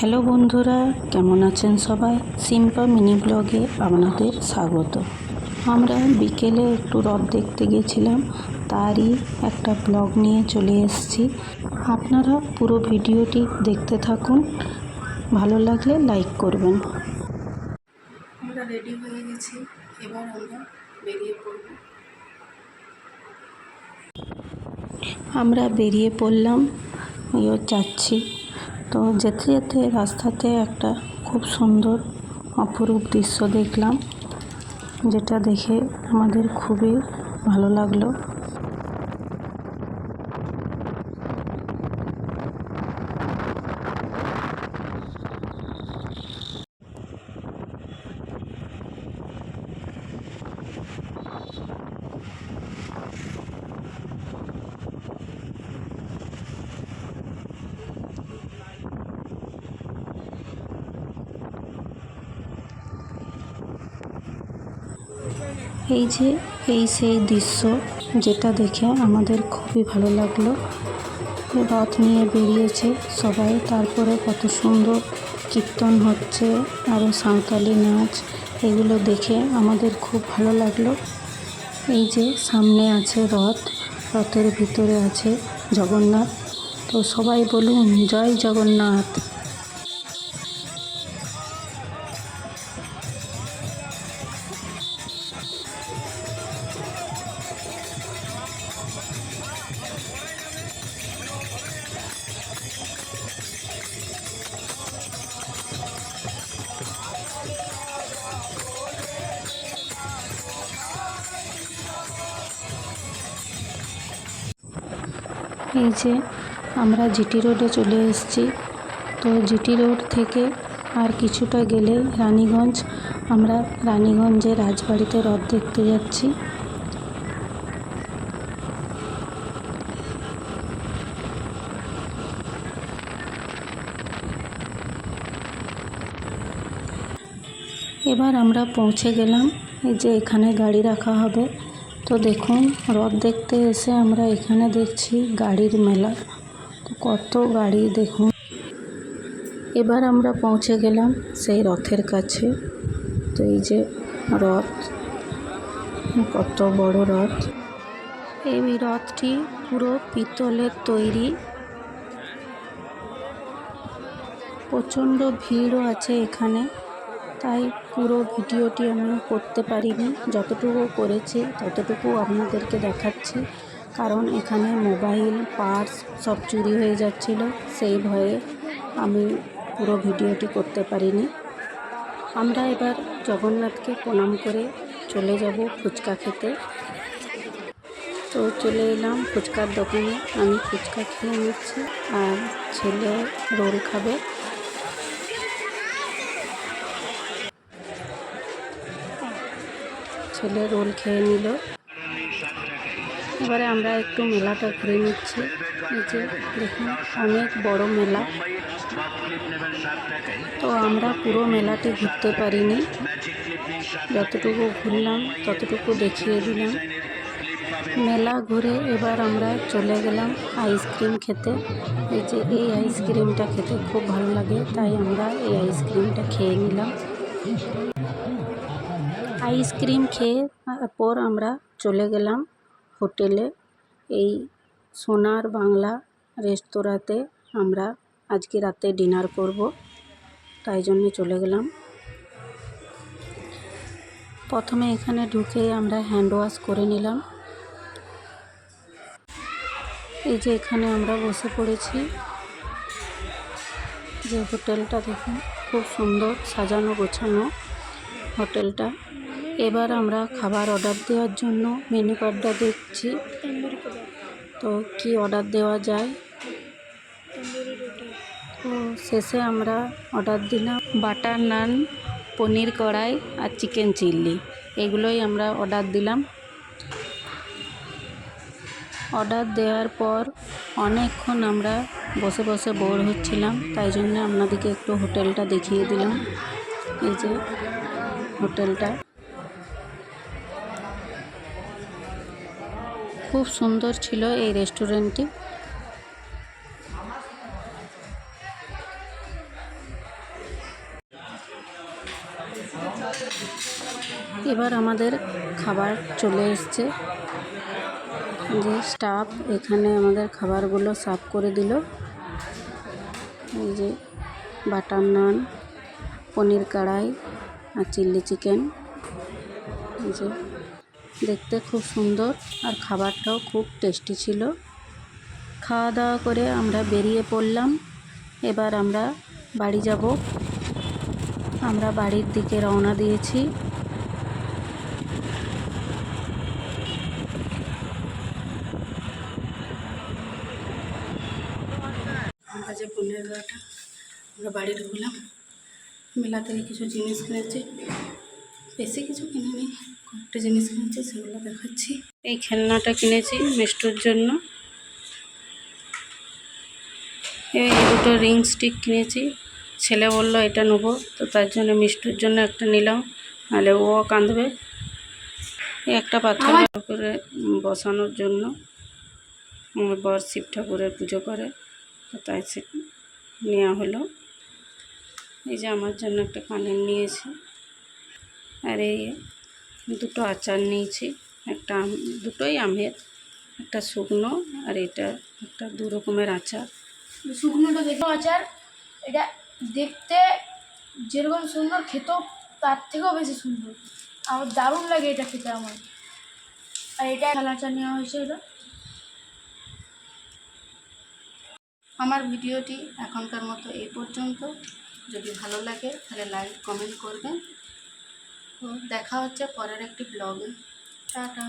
Hello বন্ধুরা কেমন আছেন সবাই? সিম্পা মিনি ব্লগে আপনাদের স্বাগত। আমরা বিকেলে একটু রথ দেখতে গেছিলাম তারই একটা ব্লগ নিয়ে চলে এসেছি। আপনারা পুরো ভিডিওটি দেখতে থাকুন ভালো লাগলে লাইক করবেন। আমরা রেডি হয়ে গেছি এবার আমরা বেরিয়ে পড়ব। আমরা বেরিয়ে পড়লাম ইয়ে যাচ্ছি। তো যেতে যেতে রাস্তাতে একটা খুব সুন্দর অপরূপ দৃশ্য দেখলাম, যেটা দেখে আমাদের খুবই ভালো লাগল। এই যে, এই সেই দৃশ্য যেটা দেখে আমাদের খুবই ভালো লাগল। রথ নিয়ে বেরিয়েছে সবাই, তারপরে কত সুন্দর কীর্তন হচ্ছে আরও সাঁওতালি নাচ, এগুলো দেখে আমাদের খুব ভালো লাগল। এই যে সামনে আছে রথ, রথের ভিতরে আছে জগন্নাথ। তো সবাই বলুন, জয় জগন্নাথ। এই যে আমরা জিটি রোডে চলে এসেছি। তো জিটি রোড থেকে আর কিছুটা গেলে রানীগঞ্জ। আমরা রানীগঞ্জের রাজবাড়িতে রথ দেখতে যাচ্ছি। এবার আমরা পৌঁছে গেলাম। এই যে এখানে গাড়ি রাখা হবে। তো দেখুন, রথ দেখতে এসে আমরা এখানে দেখছি গাড়ির মেলা। তো কত গাড়ি দেখুন। এবার আমরা পৌঁছে গেলাম সেই রথের কাছে। তো এই যে রথ, কত বড় রথ। এই রথটি পুরো পিতলের তৈরি। প্রচণ্ড ভিড়ও আছে এখানে। তাই পুরো ভিডিওটি আমি করতে পারিনি। যতটুকু করেছি, ততটুকু আপনাদেরকে দেখাচ্ছি। কারণ এখানে মোবাইল, পার্স সব চুরি হয়ে যাচ্ছিল। সেই ভয়ে আমি পুরো ভিডিওটি করতে পারিনি। আমরা এবার জগন্নাথকে প্রণাম করে চলে যাব ফুচকা খেতে। তো চলে এলাম ফুচকার দোকানে। আমি ফুচকা খেয়ে নিচ্ছি আর ছেলে রোল খাবে। ছেলে রোল খেয়ে নিল। এবারে আমরা একটু মেলাটা ঘুরে নিচ্ছি। যে দেখুন, অনেক বড় মেলা। তো আমরা পুরো মেলাটি ঘুরতে পারিনি। যতটুকু ঘুরলাম, ততটুকু দেখিয়ে দিলাম। মেলা ঘুরে এবার আমরা চলে গেলাম আইসক্রিম খেতে। এই যে এই আইসক্রিমটা খেতে খুব ভালো লাগে, তাই আমরা এই আইসক্রিমটা খেয়ে নিলাম। আইসক্রিম খেয়ে পর আমরা চলে গেলাম হোটেলে। এই সোনার বাংলা রেস্তোরাঁতে আমরা আজকে রাতে ডিনার করব, তাই জন্য চলে গেলাম। প্রথমে এখানে ঢুকে আমরা হ্যান্ড ওয়াশ করে নিলাম। এই যে এখানে আমরা বসে পড়েছি। যে হোটেলটা দেখুন, খুব সুন্দর সাজানো গোছানো হোটেলটা। এবার আমরা খাবার অর্ডার দেওয়ার জন্য মেনু কার্ডটা দেখছি। তো কি অর্ডার দেওয়া যায়? তো শেষে আমরা অর্ডার দিলাম বাটার নান পনির কড়াই আর চিকেন চিল্লি এগুলোই আমরা অর্ডার দিলাম। অর্ডার দেওয়ার পর অনেকক্ষণ আমরা বসে বসে বোর হচ্ছিলাম, তাই জন্য আপনাদেরকে একটু হোটেলটা দেখিয়ে দিলাম। এই যে হোটেলটা খুব সুন্দর ছিল এই রেস্টুরেন্টটি। এবার আমাদের খাবার চলে এসছে। যে স্টাফ এখানে আমাদের খাবারগুলো সার্ভ করে দিল। এই যে বাটার নান, পনির কড়াই আর চিলি চিকেন। এই যে দেখতে খুব সুন্দর আর খাবারটাও খুব টেস্টি ছিল। খাওয়া দাওয়া করে আমরা বেরিয়ে পড়লাম। এবার আমরা বাড়ি যাব। আমরা বাড়ির দিকে রওনা দিয়েছি। আমরা বাড়ি ঢুকলাম। মেলা থেকে কিছু জিনিস কিনেছি। বেশি কিছু কিনিনি। কয়েকটা জিনিস কিনেছি সেগুলো দেখাচ্ছি। এই খেলনাটা কিনেছি মিষ্টুর জন্য। এই দুটো রিং স্টিক কিনেছি। ছেলে বলল এটা নেব। তো তার জন্য মিষ্টুর জন্য একটা নিলাম নাহলে ও কাঁদবে। এই একটা পাথর করে বসানোর জন্য। আমার বর শিব ঠাকুরের পুজো করে তো তাই সে নেওয়া হলো। এই যে আমার জন্য একটা কানের নিয়েছি। আর এই দুটো আচার নিয়েছি, একটা আম, দুটোই আমের, একটা শুকনো আর এটা একটা দু রকমের আচার। শুকনোটা দেখো আচার, এটা দেখতে যেরকম সুন্দর, খেতেও তার থেকেও বেশি সুন্দর। আমার দারুণ লাগে এটা খেতে আমার। আর এটা খেলা আচার নেওয়া হয়েছে এটা। আমার ভিডিওটি এখনকার মতো এই পর্যন্ত। যদি ভালো লাগে, তাহলে লাইক, কমেন্ট করবেন। দেখা হচ্ছে পরের একটি ব্লগে। টাটা।